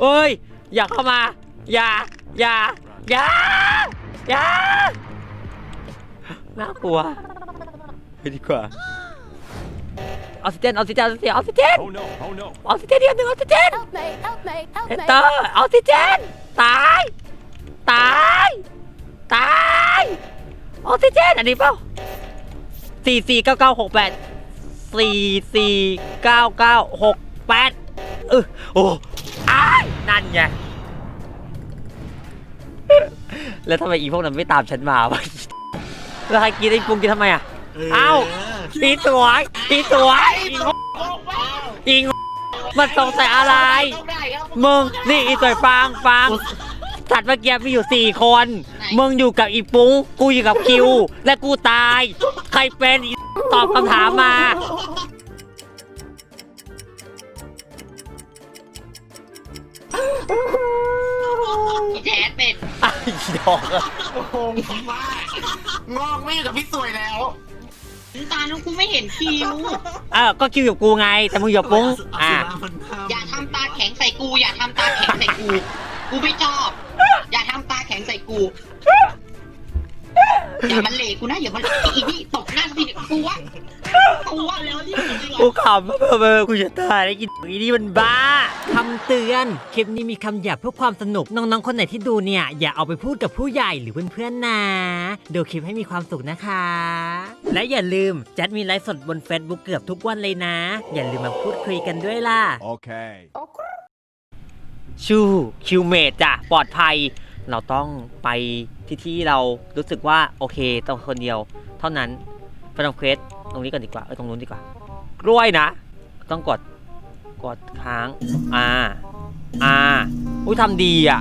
เอ้ย อย่าเข้ามา อย่า อย่า อย่า อย่า น่ากลัวไปดีกว่า ออกซิเจน ออกซิเจน ออกซิเจน ออกซิเจน Oh no, oh no. ออกซิเจนเดียวหนึ่งออกซิเจน Help me, help me, help เฮ me. เตอร์ออกซิเจน ตาย ตาย ตาย ออกซิเจน อันนี้เปล่าสี่สี่เก้าเก้าหกแปดสี่สี่เก้าเก้าหกแปดเออโอ้อ้าย นั่นไง แล้วทำไมอีพวกนั้นไม่ตามฉันมาวะแล้วใครกินไอ้ปุงกินทำไมอะ เอ้าอีสวยอีสวยอีงมันสงสัยอะไร มึง นี่อีสวยฟังฟังสัตว์เมื่อกี้มีอยู่สี่คน มึงอยู่กับอีปุ้ง กูอยู่กับคิว และกูตาย ใครเป็นอีตอบคำถามมา แจ๊ดเป็นไอ้ดอกอะงงมากงอกไม่อยู่กับพี่สวยแล้วตาน้องกูไม่เห็นคิวเออก็คิวอยู่กูไง แต่มึงอยู่กับปุ้งอะอย่าทำตาแข็งใส่กู อย่าทำตาแข็งใส่กู กูไม่ชอบ อย่าทำตาแข็งใส่กูอย่ามันเหลกูนะอย่ามันอีนี่ตกหน้าสิกูวะ กูวะแล้วนี่กูขำเบอร์เบอร์กูจะตายแล้วกินอีนี่มันบ้าคำเตือน คลิปนี้มีคำหยาบเพื่อความสนุก น้องๆ คนไหนที่ดูเนี่ย อย่าเอาไปพูดกับผู้ใหญ่หรือเพื่อนๆนะ ดูคลิปให้มีความสุขนะคะ และอย่าลืมแจัดมีไลฟ์สดบน Facebook เกือบทุกวันเลยนะ อย่าลืมมาพูดคุยกันด้วยล่ะ Okay. ชูคิวเมดจ้ะปลอดภัย เราต้องไปที่ที่เรารู้สึกว่า โอเคต้องคนเดียว เท่านั้นไปทำเควส ตรงนี้ก่อนดีกว่าเออตรงนู้นดีกว่ากล้วยนะ ต้องกดกดค้างอ่าอ่าอุ้ยทำดีอะ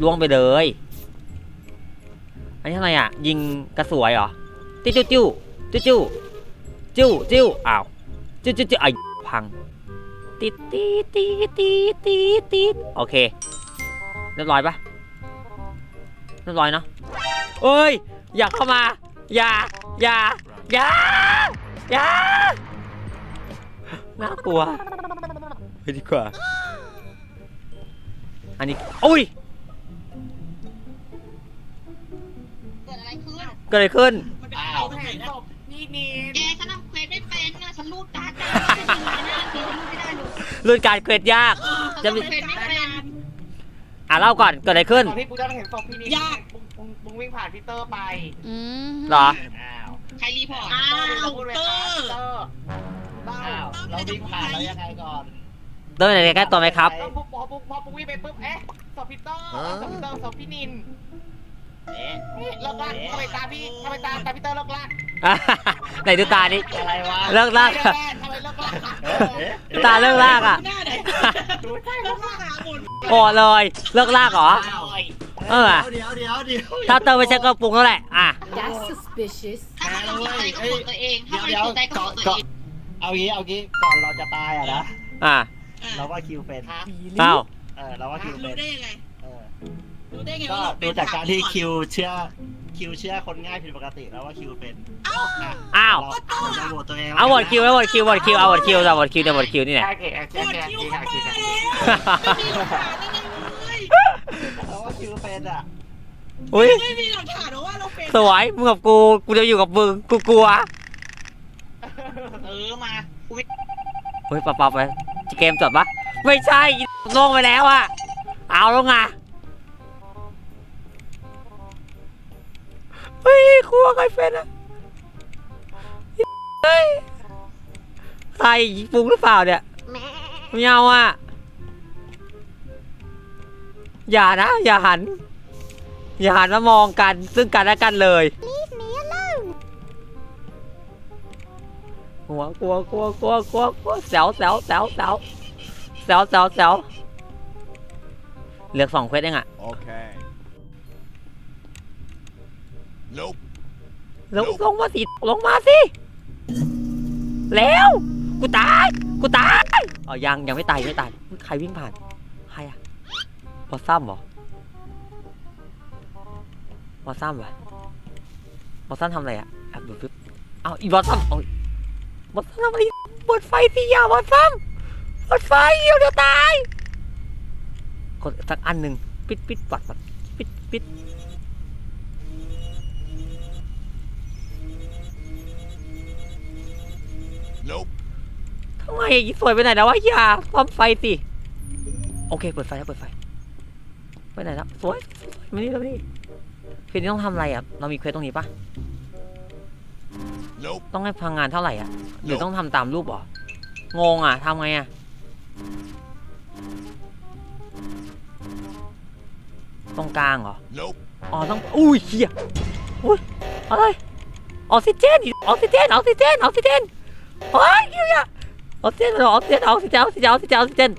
ล่วงไปเลย อันนี้ทำไมอะ ยิงกระสวยเหรอจิ้วจิ้วจิ้วจิ้วจิ้วจิ้วอ้าวจิ้วจิ้วจิ้วไอ้พังติดตีตีตีตีตีโอเคเรียบร้อยปะเรียบร้อยเนาะเอ้ย อย่าเข้ามา อย่า อย่า อย่าอย่าน่ากลัวไปดีกว่า อันนี้อุ้ยเกิดอะไรขึ้นเกิดอะไรขึ้น อ้าวเห็นศพพี่นินแกฉันทำเควสไม่เป็นนะฉันรูดการ์ดได้ฉันทำงานหน้าทีฉันรูดไม่ได้เลยรุ่นการเควสยากฉันทำเควสไม่เป็นอะเล่าก่อนเกิดอะไรขึ้น ตอนที่กูจะเห็นศพพี่นินยากมึงมึงวิ่งผ่านพีเตอร์ไปอืมเหรอ อ้าว ใครรีพอร์ตอ้าวพีเตอร์อ้าวเราวิ่งผ่านแล้วยังไงก่อนเดินไหนใกล้ตัวไหมครับแล้วปุ๊บพอปุ๊บพอปุ๊บวิ่งไปปุ๊บเอ๊ะศพพีเตอร์ศพพีเตอร์ศพพี่นินเอ๊ะเลิกลากทำไมตาพี่ทำไมตาตาพีเตอร์เลิกลากไหนดูตาดิอะไรวะเลิกลากทำไมทำไมเลิกลากตาเลิกลากอะดูใช่เลิกลากหาหมดโอ้เลยเลิกลากเหรอ เออเดี๋ยวเดี๋ยวเดี๋ยวถ้าเติมไปใช้กระปุกแล้วแหละอะ That's suspicious. ถ้ามันสนใจก็กดตัวเองถ้ามันสนใจก็กดตัวเองเอางี้เอางี้ก่อนเราจะตายอะนะอะเราว่าคิวเป็นอ้าวเออเราว่าคิวเป็นรู้ได้ยังไงเออรู้ได้ไงก็ว่าเราเป็ดูนจากการที่คิวเชื่อคิวเชื่อคนง่ายผิดปกติแล้วว่าคิวเป็นะอ้าวเราจะโหวตตัวเองเอาหมดคิวเอาหมดคิวหมดคิวเอาหมดคิวเอาหมดคิวเอาหมดคิวนี่แหละโอเคโอเคโอเคโอเคโอเคเราว่าคิวเป็นอะอุ้ยไม่มีหลักฐานว่าเราเป็นสวยมึงกับกู กูจะอยู่กับมึง กูกลัว เออมากูไม่เฮ้ยปะปะไปเกมจบปะไม่ใช่ลงไปแล้วอะเอาแล้วไงเฮ้ยกลัวใครเป็นอะเฮ้ยใครปุ้งหรือเปล่าเนี่ยไม่เอาอะ อย่านะ อย่าหัน อย่าหันมามองกัน ซึ่งกันและกันเลยหัวกลัวกลัวกลัวกลัวกลัวแซวแซวแซวแซวแซวแซวแซวเหลือสองเควสเองอะ Okay. Nope. ลงลงมาสิลงมาสิ แล้ว กูตาย กูตายอ๋อยังยังไม่ตายยังไม่ตายอุ๊ยใครวิ่งผ่านใครอะ บอสซัมเหรอบอสซัมเหรอบอสซัมทำอะไรอะแอบดูปึ๊บเอาอีบอสซัมเอาบอสซัมทำอะไรเปิดไฟสิอย่าบอสซัมเปิดไฟเดี๋ยวเดี๋ยวตายคนสักอันหนึ่งปิดปิดปัดปัดปิดปิด Nope. ทำไมอีสวยไปไหนแล้ววะอย่าซ่อมไฟสิโอเค เปิดไฟแล้วเปิดไฟ ไปไหนแล้วสวยสวยมานี่แล้วนี่คืนนี้ต้องทำอะไรอะ เรามีเควสตรงนี้ปะ Nope. ต้องให้พลังงานเท่าไหร่อะ หรือต้องทำตามรูปเหรอ งงอะทำไงอะ ตรงกลางเหรอ Nope. อ๋อต้องอุ้ยเฮียอุ้ยอะไรออกซิเจนออกซิเจนออกซิเจนออกซิเจนโอ้ยเฮียออกซิเจนออกซิเจนออกซิเจนออกซิเจนออกซิเจนออกซิเจน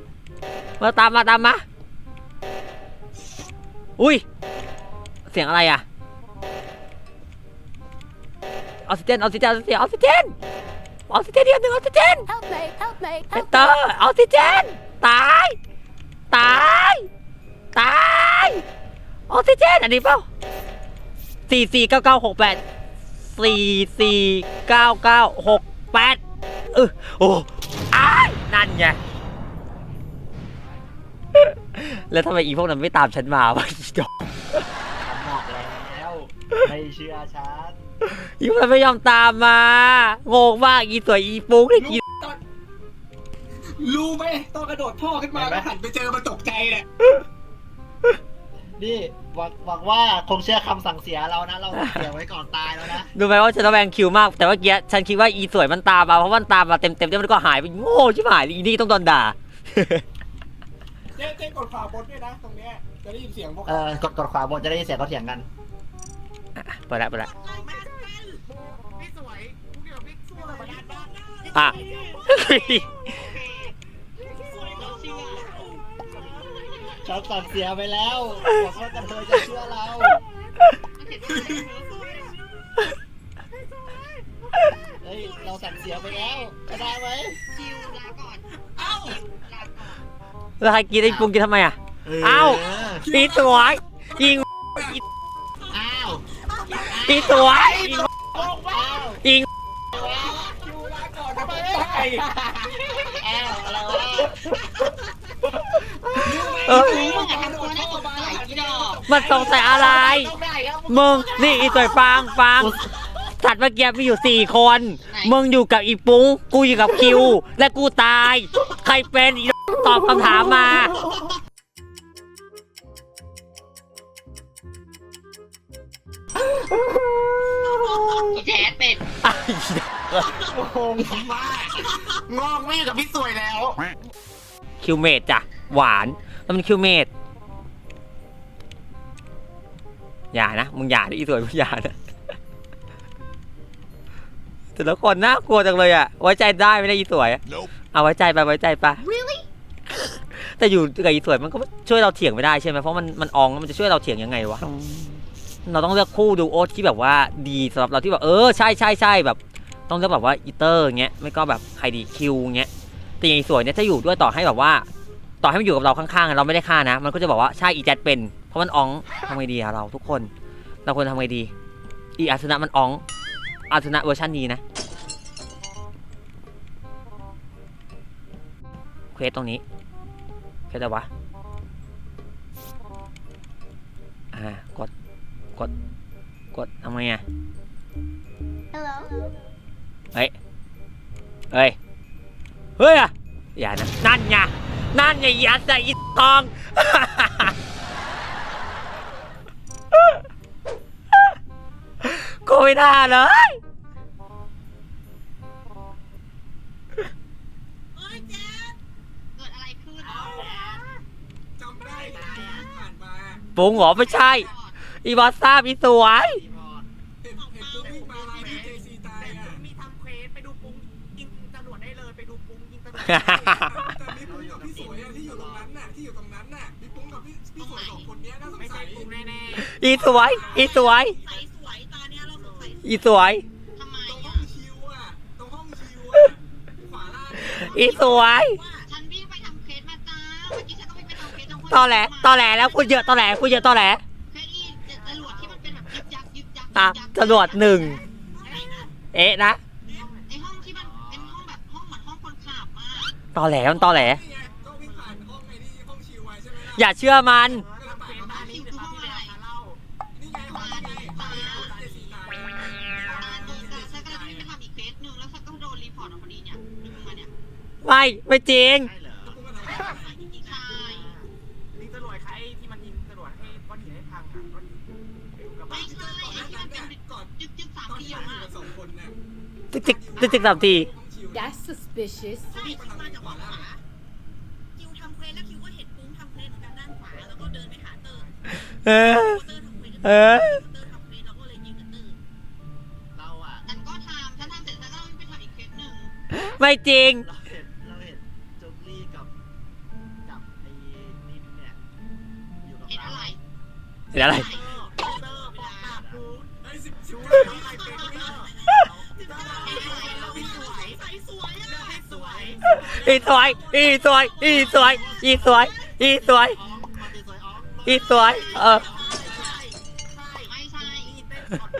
มาตามมาตามมา อุ้ย เสียงอะไรอะออกซิเจนออกซิเจนออกซิเจนออกซิเจนออกซิเจนเดียวหนึ่งออกซิเจน Help me, help me, เซน help เตอ me. ร์ออกซิเจน ตาย ตาย ตายออกซิเจนอันนี้เปล่าสี่สี่เก้าเก้าหกแปดสี่สี่เก้าเก้าหกแปดเออโอ้อ้ายนั่นไง แล้วทำไมอีพวกนั้นไม่ตามฉันมาวะอีดอกฉันบอกแล้ว ไม่เชื่อฉันอีพวกนั้นไม่ยอมตามมางงมากอีสวยอีปุ๊กเลยอีรู้ไหมตอนกระโดดท่อขึ้นมาแล้วหันไปเจอมันตกใจแหละนี่หวังหวังว่าคงเชื่อคำสั่งเสียเรานะ เราสั่งเสียไว้ก่อนตายแล้วนะดูไหมว่าฉันระแวงคิวมาก แต่ว่าเมื่อกี้ฉันคิดว่าอีสวยมันตามมาเพราะมันตามมาเต็มเต็มๆแล้วมันก็หายไปโง่ชิบหายเลยอีนี่ต้องโดนด่า เจ๊เจ๊กดขวาบนด้วยนะตรงเนี้ยจะได้ยินเสียงพวกเออกดกดขวาบนจะได้ยินเสียงเขาเถียงกันเปิดละเปิดละพี่สวยกูเกี่ยวกับพี่สวยมาด้านบ้านอะเราเชื่อฉันสั่งเสียไปแล้วหวังว่ากันเธอจะเชื่อเราเห็นว่าเฮ้ยเราสั่งเสียไปแล้วจะได้ไหมคิว แล้วใครกินไอ้ปรุงกินทำไมอะ เอ้า อีสวยอีอ้าวอีสวยอีอ้าวอีคิวลาก่อนจะไปตายอ้าวอะไรวะเออมึงอะทำตัวน่าสงสัยอีดอกมันสงสัยอะไร ต้องได้แล้วมึงนี่อีสวยฟังฟังสัตว์เมื่อกี้มีอยู่สี่คน มึงอยู่กับอีปุ้ง กูอยู่กับคิว และกูตาย ใครเป็นอี ตอบคำถามมาอีแจ๊ดเป็นงงมากงอกไม่อยู่กับพี่สวยแล้ว คิวเมดจ้ะ หวาน แล้วมันคิวเมดอย่านะ มึงอย่าดิอีสวยมึงอย่านะแต่ละคนน่ากลัวจังเลยอะ ไว้ใจได้ไม่ได้อีสวยอะ Nope. เอาไว้ใจไปไว้ใจไป แต่อยู่กับอีสวยมันก็ช่วยเราเถียงไม่ได้ใช่ไหมเพราะมันมันอองแล้วมันจะช่วยเราเถียงยังไงวะเราต้องเลือกคู่ดูโอที่แบบว่าดีสำหรับเราที่แบบเออใช่ใช่ใช่แบบ ต้องเลือกแบบว่าอีเตอร์เงี้ยไม่ก็แบบใครดีคิวเงี้ยแต่อย่างอีสวยเนี่ยถ้าอยู่ด้วยต่อให้แบบว่า ต่อให้มันอยู่กับเราข้างๆเราไม่ได้ฆ่านะ มันก็จะบอกว่าใช่อีแจดเป็น เพราะมันอองทำไงดีอะเราทุกคนเราควรทำไงดี อีอาสนะมันอองอาสนะเวอร์ชันนี้นะเควสตรงนี้ เควสอะไรวะอ่ากด กด กดทำไงอะ Hello. เฮ้ย เฮ้ย เฮ้ยอะอย่านะ นั่นไง นั่นไงยัดใส่อีทอง กูไม่น่าเลย ปุงเหรอไม่ใช่ อีบอสซ่าอีสวย เห็นเห็นปุ๊บวิ่งมาลายที่เจซีตายอะมีทำเควสไปดูปุ้งยิงจรวดได้เลยไปดูปุ้งยิงจรวดแต่มีปุ้งกับพี่สวยอะที่อยู่ตรงนั้นน่ะที่อยู่ตรงนั้นน่ะมีปุ้งกับพี่พี่สวยสองคนเนี้ยน่าสงไม่สัใช่ยปุ้งแน่อีสวย อีสวย ใสสวยตาเนี้ยเราสงสัยอีสวย ทำไมตรงห้อะองคิวอะตรงห้องคิวอะขวาล่างอีสวยฉันวิ่ง ตอแหลตอแหลแล้วพูดเยอะตอแหลพูดเยอะตอแหลเควสอีจรวดที่มันเป็นแบบยึกยักยึกยักอะยึกยักจรวดหนึ่งอะไรนะเอ๊ะนะไอห้องที่มันเป็นห้องแบบห้องเหมือนห้องคนขับมาตอแหลมันตอแหล นี่ไงก็วิ่งผ่านห้องไอ้นี่ห้องคิวไว้ใช่ไหมล่ะอย่าเชื่อมัน ก็ลำบากเป็นมากบ้านนี้คือตอนที่ราคาเหล้านี่ไงห้องนี่ไงตายแล้วตายสี่ตายตาตรงกันฉันกำลังจะไปทำอีกเฟสหนึ่งแล้วฉันก็โดนรีพอร์ตมาพอดีเนี่ยดึงมาเนี่ยไม่ไม่จริงใช่เหรอ ไปอุกกาบาไม่ตใช่ก่อนหไอ้น้าที่นั้มันนเป็นเนี่ยก่อนจึ๊กจึ๊กสามตอนเดีที่ยเราวอยู่อะกันสองคนเนี่ยติ๊กติ๊กติ๊กติ๊กสามทีห้องชิวเนี่ย That's suspicious. ใช่คิวมาจากขวาคิวทำเควสแล้วคิวก็เห็นปุ้งทำเควสเหมือนกันด้านขวาแล้วก็เดินไปหาเตอร์เออ เตอร์ทำเควสเออ เตอร์ทำเควสแล้วก็เลยยิงกับเตอร์เราอะฉันก็ทำฉันทำเสร็จฉันก็ไปทำอีกเควสหนึ่งไม่จริง เราเห็นเราเห็นโจ๊กลี่กับกับไอ้นิมเนี่ยอยู่กับเห็นเราอะไรเดี๋ยวอะไร เอีสวย อีสวย อีสวย อีสวย อีสวย อีสวยอ๋ออีสวยเออใช่ใช่ไม่ใช่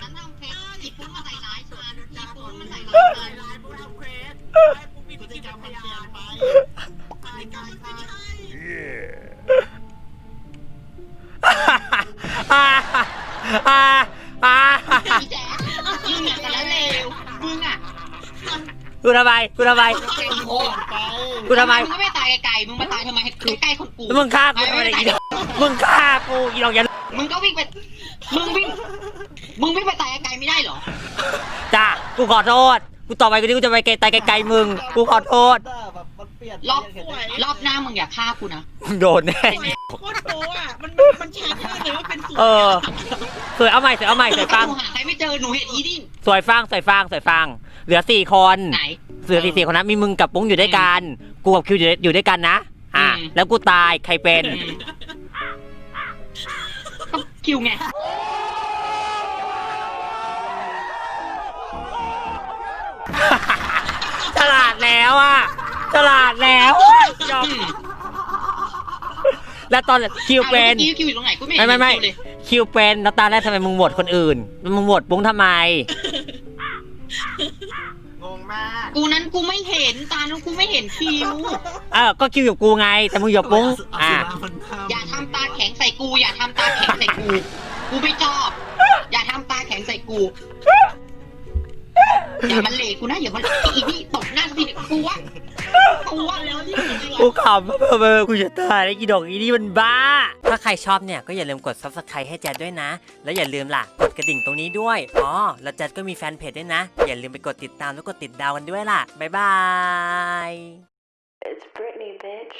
ฉันทำเควสอีปุ้งมาใส่ร้ายฉันอีปุ้งมาใส่ร้ายฉันลายปุ๊บทำเควสให้ปุ๊บมีพฤติกรรมมันเปลี่ยนไปใช่ใช่ใช่อ่าอ่าอ่าอีแจ๊คมึงอะแต่ละเลวมึงอะ กูทำไมกูทำไม เก่งโคตร กูทำไมมึงก็ไม่ตายไกลๆมึงมาตายทำไมใกล้ๆคนกูมึงฆ่ากูทำไมอีดอกมึงฆ่ากูอีดอกอย่ามึงก็วิ่งไป มึงวิ่ง มึงวิ่งไปตายไกลๆไม่ได้เหรอ จ้ากูขอโทษ กูต่อไปกูนี่กูจะไปไกลตายไกลๆมึง กูขอโทษ แบบมันเปลี่ยนรอบเห็นได้รอบหน้ามึงอย่าฆ่ากูนะ มึงโดนแน่ โคตรโป๊อะ มันมันชัดเลยว่าเป็นสวยเออ สวยเอาใหม่สวยเอาใหม่สวยฟัง หนูหาใครไม่เจอ หนูเห็นอีดิ้งสวยฟังสวยฟังสวยฟัง เหลือสี่คน ไหน เหลือสี่สี่คนนะมีมึงกับปุ้งอยู่ด้วยกันกูกับคิวอยู่อยู่ด้วยกันนะอะอืม แล้วกูตายใครเป็นก็คิวไงฉลาดแล้วอะฉลาดแล้วยอมอืมแล้วตอนคิวเป็น อ้าวแล้วมื่อกี้คิวอยู่ตรงไหนกูไม่เห็ไม่นไม่ไม่คิวเลยคิวเป็นแล้วตาแรกทำไมมึงโหวตคนอื่นมึงโหวตปุ้งทำไม งงมากกูนั้นกูไม่เห็นตานั้นกูไม่เห็นคิว เออก็คิวอยู่กูไง แต่มึงอยู่กับปุ้งอะอย่าทำตาแข็งใส่กู อย่าทำตาแข็งใส่กู กูไม่ชอบ อย่าทำตาแข็งใส่กู อย่ามันเหลกูนะอย่ามันอีนี่ตบหน้าสิกูวะ กูวะแล้วนี่กูขำเบอเบอกูจะตายไอ้กีดอกอีนี่มันบ้า ถ้าใครชอบเนี่ยก็อย่าลืมกด subscribe ให้แจ็ดด้วยนะ แล้วอย่าลืมล่ะกดกระดิ่งตรงนี้ด้วยอ๋อแล้วแจ็ดก็มีแฟนเพจด้วยนะ อย่าลืมไปกดติดตามแล้วกดติดดาวกันด้วยล่ะบ๊ายบาย It's Britney, bitch.